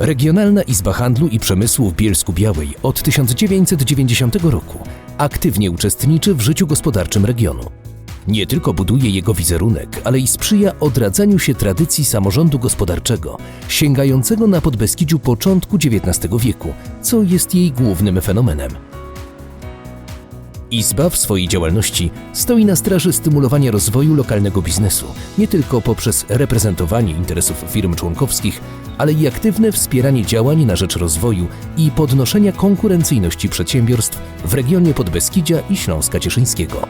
Regionalna Izba Handlu i Przemysłu w Bielsku Białej od 1990 roku aktywnie uczestniczy w życiu gospodarczym regionu. Nie tylko buduje jego wizerunek, ale i sprzyja odradzaniu się tradycji samorządu gospodarczego, sięgającego na Podbeskidziu początku XIX wieku, co jest jej głównym fenomenem. Izba w swojej działalności stoi na straży stymulowania rozwoju lokalnego biznesu, nie tylko poprzez reprezentowanie interesów firm członkowskich, ale i aktywne wspieranie działań na rzecz rozwoju i podnoszenia konkurencyjności przedsiębiorstw w regionie Podbeskidzia i Śląska Cieszyńskiego.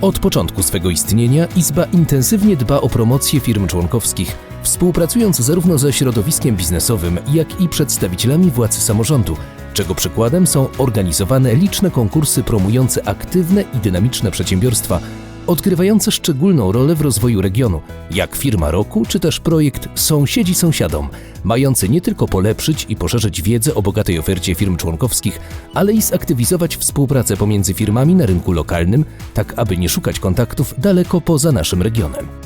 Od początku swego istnienia Izba intensywnie dba o promocję firm członkowskich, współpracując zarówno ze środowiskiem biznesowym, jak i przedstawicielami władz samorządu, czego przykładem są organizowane liczne konkursy promujące aktywne i dynamiczne przedsiębiorstwa, odgrywające szczególną rolę w rozwoju regionu, jak firma roku czy też projekt Sąsiedzi Sąsiadom, mający nie tylko polepszyć i poszerzyć wiedzę o bogatej ofercie firm członkowskich, ale i zaktywizować współpracę pomiędzy firmami na rynku lokalnym, tak aby nie szukać kontaktów daleko poza naszym regionem.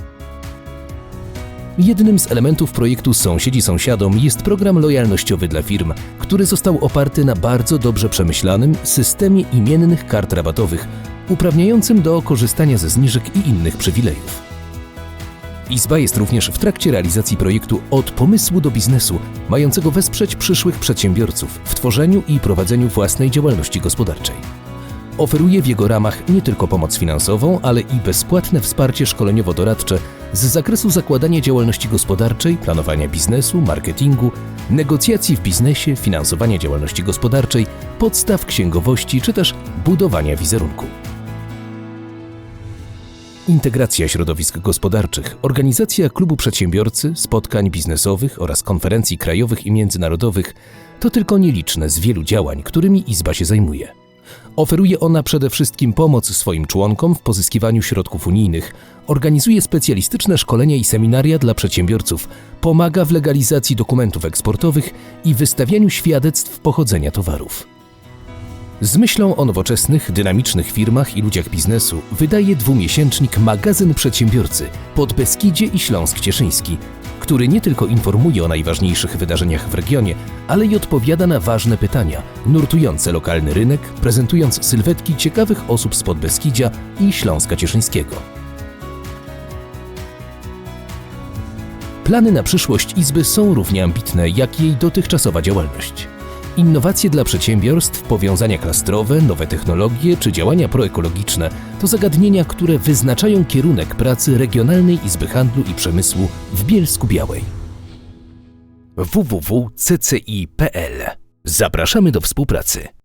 Jednym z elementów projektu Sąsiedzi Sąsiadom jest program lojalnościowy dla firm, który został oparty na bardzo dobrze przemyślanym systemie imiennych kart rabatowych, uprawniającym do korzystania ze zniżek i innych przywilejów. Izba jest również w trakcie realizacji projektu Od pomysłu do biznesu, mającego wesprzeć przyszłych przedsiębiorców w tworzeniu i prowadzeniu własnej działalności gospodarczej. Oferuje w jego ramach nie tylko pomoc finansową, ale i bezpłatne wsparcie szkoleniowo-doradcze z zakresu zakładania działalności gospodarczej, planowania biznesu, marketingu, negocjacji w biznesie, finansowania działalności gospodarczej, podstaw księgowości czy też budowania wizerunku. Integracja środowisk gospodarczych, organizacja klubu przedsiębiorcy, spotkań biznesowych oraz konferencji krajowych i międzynarodowych to tylko nieliczne z wielu działań, którymi Izba się zajmuje. Oferuje ona przede wszystkim pomoc swoim członkom w pozyskiwaniu środków unijnych, organizuje specjalistyczne szkolenia i seminaria dla przedsiębiorców, pomaga w legalizacji dokumentów eksportowych i wystawianiu świadectw pochodzenia towarów. Z myślą o nowoczesnych, dynamicznych firmach i ludziach biznesu wydaje dwumiesięcznik Magazyn Przedsiębiorcy pod Beskidzie i Śląsk Cieszyński, który nie tylko informuje o najważniejszych wydarzeniach w regionie, ale i odpowiada na ważne pytania, nurtujące lokalny rynek, prezentując sylwetki ciekawych osób z Podbeskidzia i Śląska Cieszyńskiego. Plany na przyszłość Izby są równie ambitne jak jej dotychczasowa działalność. Innowacje dla przedsiębiorstw, powiązania klastrowe, nowe technologie czy działania proekologiczne to zagadnienia, które wyznaczają kierunek pracy Regionalnej Izby Handlu i Przemysłu w Bielsku Białej. www.cci.pl Zapraszamy do współpracy.